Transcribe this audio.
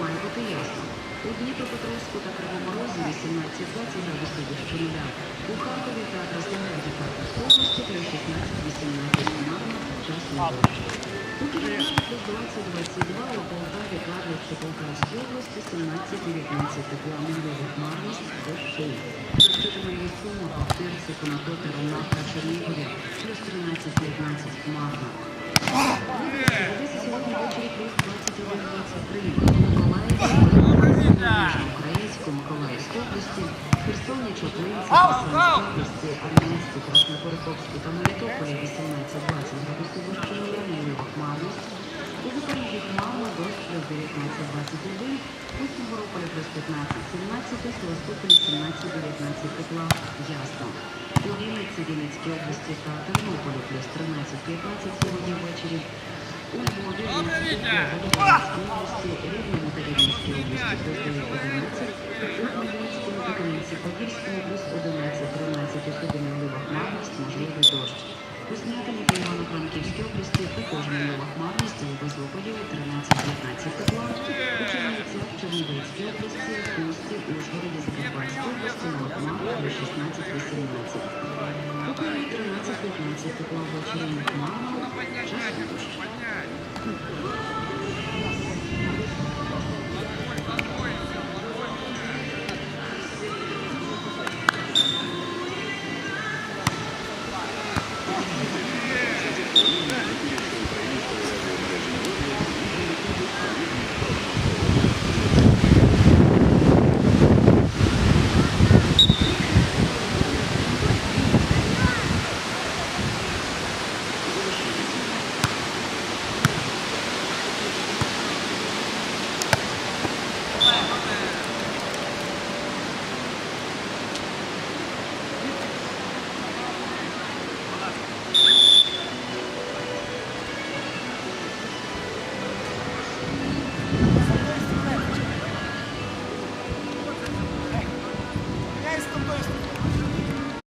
Має бути ясно. У Дніпропетровську та Кривому 18-20 градусів вище нуля. У Харкові та Краснодарі також області 3-16-18 хмарно, часом дощ. У Києві плюс 20-22, у Полтаві, Карлівці, області 17-19 тепла, можливо, хмарність, дощі. Дощитиме від Суми, Ахтирці, Конотопі, Ромна та Чернігові, плюс 13-15 хмарно. Одесі сьогодні ввечері плюс 21-23. Миколаїв, Українську, Миколаївській області, Херсоні, Чоплинці, Херсонській області, Армянській, Краснопороховській та Мелітополі 18-20 градусів вище нуля, можливо, хмарність. У Запоріжжі хмарно, дощ плюс 19-21, у Сімферополі плюс 15-17, у Севастополі 17-19 тепла, ясно. У Вінниці, Вінницькій області та Тернополі плюс 13-15 сьогодні ввечері. У Львові, Львівській області, Рівному та Рівненській області плюс 9-11, у Хмельницькому та Кам'янці-Подільському плюс 11-13 у Хусті, Ужгороді, Закарпатській області, Малохмарно, плюс 16-18. У Києві 13-15 тепла ввечері не хмарно, часом дощ.